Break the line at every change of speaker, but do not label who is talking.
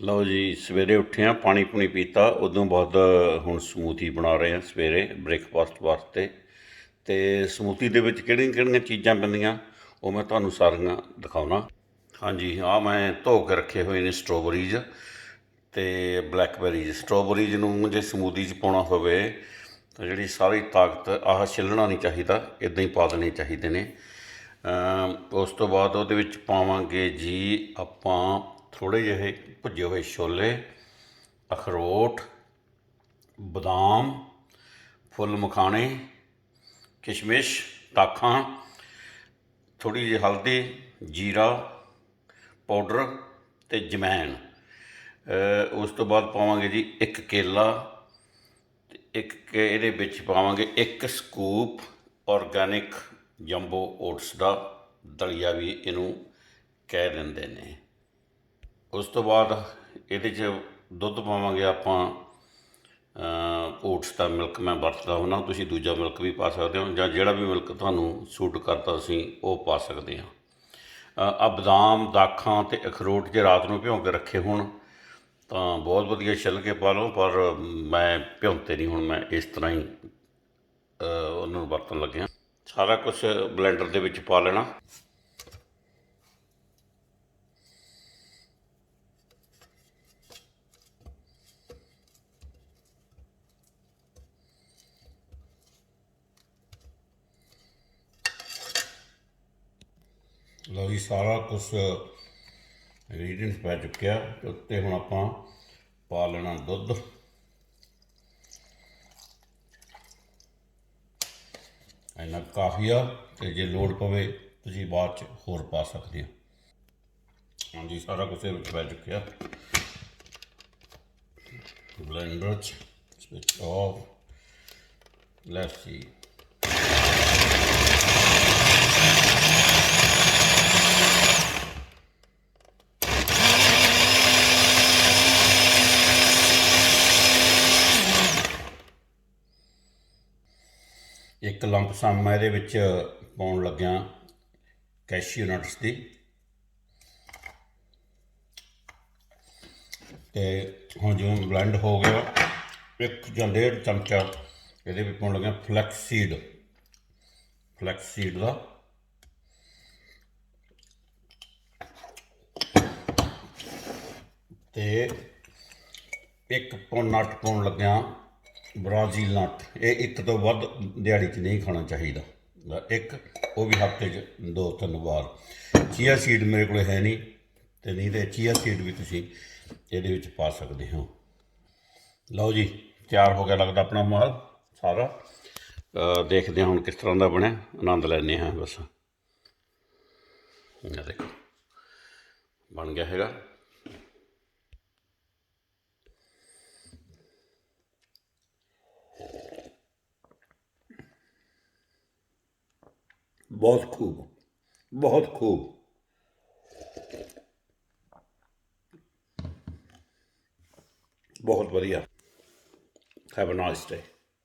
ਲਓ ਜੀ, ਸਵੇਰੇ ਉੱਠੇ ਆ ਪਾਣੀ ਪੂਣੀ ਪੀਤਾ, ਉਦੋਂ ਬਾਅਦ ਹੁਣ ਸਮੂਥੀ ਬਣਾ ਰਹੇ ਆ ਸਵੇਰੇ ਬ੍ਰੇਕਫਾਸਟ ਵਾਸਤੇ। ਤੇ ਸਮੂਥੀ ਦੇ ਵਿੱਚ ਕਿਹੜੀਆਂ ਕਿਹੜੀਆਂ ਚੀਜ਼ਾਂ ਪੈਂਦੀਆਂ, ਉਹ ਮੈਂ ਤੁਹਾਨੂੰ ਸਾਰੀਆਂ ਦਿਖਾਉਣਾ। ਹਾਂਜੀ ਆ ਮੈਂ ਧੋ ਕੇ ਰੱਖੇ ਹੋਏ ਨੇ ਸਟ੍ਰਾਬੇਰੀਜ਼ ਤੇ ਬਲੈਕਬੇਰੀਜ਼ ਸਟ੍ਰਾਬੇਰੀਜ਼ ਨੂੰ ਜੇ ਸਮੂਦੀ 'ਚ ਪਾਉਣਾ ਹੋਵੇ, ਤਾਂ ਜਿਹੜੀ ਸਾਰੀ ਤਾਕਤ, ਆਹ ਛਿੱਲਣਾ ਨਹੀਂ ਚਾਹੀਦਾ ਇਦਾਂ ਹੀ ਪਾ ਦੇਣੇ ਚਾਹੀਦੇ ਨੇ। ਉਸ ਤੋਂ ਬਾਅਦ ਉਹਦੇ ਵਿੱਚ ਪਾਵਾਂਗੇ ਜੀ ਆਪਾਂ ਥੋੜੇ ਜਿਹੇ ਭੁੱਜੇ ਹੋਏ ਛੋਲੇ, ਅਖਰੋਟ, ਬਦਾਮ, ਫੁੱਲ ਮਖਾਣੇ, ਕਿਸ਼ਮਿਸ਼ ਦਾਖਾਂ ਥੋੜੀ ਜਿਹੀ ਹਲਦੀ, ਜੀਰਾ, ਪਾਊਡਰ ਤੇ ਜਮੈਣ। ਉਸ ਤੋਂ ਬਾਅਦ ਪਾਵਾਂਗੇ ਜੀ ਇੱਕ ਕੇਲਾ ਤੇ ਇੱਕ ਇਹਦੇ ਵਿੱਚ ਪਾਵਾਂਗੇ ਇੱਕ ਸਕੂਪ ਆਰਗੈਨਿਕ ਜੰਬੋ ਓਟਸ ਦਾ। ਦਲੀਆ ਵੀ ਇਹਨੂੰ ਕਹਿ ਦਿੰਦੇ ਨੇ। ਉਸ ਤੋਂ ਬਾਅਦ ਇਹਦੇ 'ਚ ਦੁੱਧ ਪਾਵਾਂਗੇ ਆਪਾਂ ਓਟਸ ਦਾ ਮਿਲਕ ਮੈਂ ਵਰਤਦਾ ਹੁੰਦਾ, ਤੁਸੀਂ ਦੂਜਾ ਮਿਲਕ ਵੀ ਪਾ ਸਕਦੇ ਹੋ, ਜਾਂ ਜਿਹੜਾ ਵੀ ਮਿਲਕ ਤੁਹਾਨੂੰ ਸੂਟ ਕਰਦਾ ਤੁਸੀਂ ਉਹ ਪਾ ਸਕਦੇ ਆ ਆ ਬਦਾਮ ਦਾਖਾਂ ਤੇ ਅਖਰੋਟ ਜੇ ਰਾਤ ਨੂੰ ਭਿਉਂ ਕੇ ਰੱਖੇ ਹੋਣ, ਤਾਂ ਬਹੁਤ ਵਧੀਆ ਛਿੱਲ ਕੇ ਪਾ ਲਓ, ਪਰ ਮੈਂ ਭਿਉਂਤੇ ਨਹੀਂ ਹੁਣ, ਮੈਂ ਇਸ ਤਰ੍ਹਾਂ ਹੀ ਉਹਨਾਂ ਨੂੰ ਵਰਤਣ ਲੱਗਿਆ। ਸਾਰਾ ਕੁਝ ਬਲੈਂਡਰ ਦੇ ਵਿੱਚ ਪਾ ਲੈਣਾ। ਲਓ ਜੀ, ਸਾਰਾ ਕੁਝ ਇੰਗਰੀਡੀਅੰਟਸ ਪੈ ਚੁੱਕਿਆ। ਤੇ ਉੱਤੇ ਹੁਣ ਆਪਾਂ ਪਾ ਲੈਣਾ ਦੁੱਧ। ਇੰਨਾ ਕਾਫੀ ਆ ਤੇ ਜੇ ਲੋੜ ਪਵੇ ਤੁਸੀਂ ਬਾਅਦ ਚ ਹੋਰ ਪਾ ਸਕਦੇ ਹੋ ਹਾਂਜੀ, ਸਾਰਾ ਕੁਝ ਇਹ ਵਿੱਚ ਪੈ ਚੁੱਕਿਆ। ਬਲੈਂਡਰ ਚ ਸਵਿਚ ਆਫ ਲੈਟਸ ਸੀ ਇੱਕ ਲੰਪ ਸਮ ਮੈਂ ਇਹਦੇ ਵਿੱਚ ਪਾਉਣ ਲੱਗਿਆ ਕੈਸ਼ੀਓ ਨਟਸ ਦੀ। ਤੇ ਹੁਣ ਜਿਵੇਂ ਬਲੈਂਡ ਹੋ ਗਿਆ, ਇੱਕ ਜਾਂ ਡੇਢ ਚਮਚਾ ਇਹਦੇ ਵਿੱਚ ਪਾਉਣ ਲੱਗਿਆ ਫਲੈਕਸ ਸੀਡ ਫਲੈਕਸ ਸੀਡ ਦਾ। ਤੇ ਇੱਕ ਪੌਣ ਨਟ ਪਾਉਣ ਲੱਗਿਆ ਬ੍ਰਾਜ਼ੀਲ ਨਟ। ਇਹ ਇੱਕ ਤੋਂ ਵੱਧ ਦਿਹਾੜੀ 'ਚ ਨਹੀਂ ਖਾਣਾ ਚਾਹੀਦਾ। ਇੱਕ, ਉਹ ਵੀ ਹਫ਼ਤੇ 'ਚ, ਦੋ, ਤਿੰਨ ਵਾਰ। ਚੀਆ ਸੀਡ ਮੇਰੇ ਕੋਲ ਹੈ ਨਹੀਂ, ਤੇ ਨਹੀਂ ਤੇ ਚੀਆ ਸੀਡ ਵੀ ਤੁਸੀਂ ਇਹਦੇ ਵਿੱਚ ਪਾ ਸਕਦੇ ਹੋ। ਲਓ ਜੀ, ਤਿਆਰ ਹੋ ਗਿਆ ਲੱਗਦਾ ਆਪਣਾ ਮਾਲ, ਸਾਰਾ। ਦੇਖਦੇ ਹਾਂ ਹੁਣ ਕਿਸ ਤਰ੍ਹਾਂ ਦਾ ਬਣਿਆ, ਆਨੰਦ ਲੈਣੇ ਹਾਂ ਬਸ। ਇਹ ਦੇਖੋ, ਬਣ ਗਿਆ ਹੈਗਾ। ਬਹੁਤ ਖੂਬ ਬਹੁਤ ਖੂਬ। ਬਹੁਤ ਵਧੀਆ। Have a nice day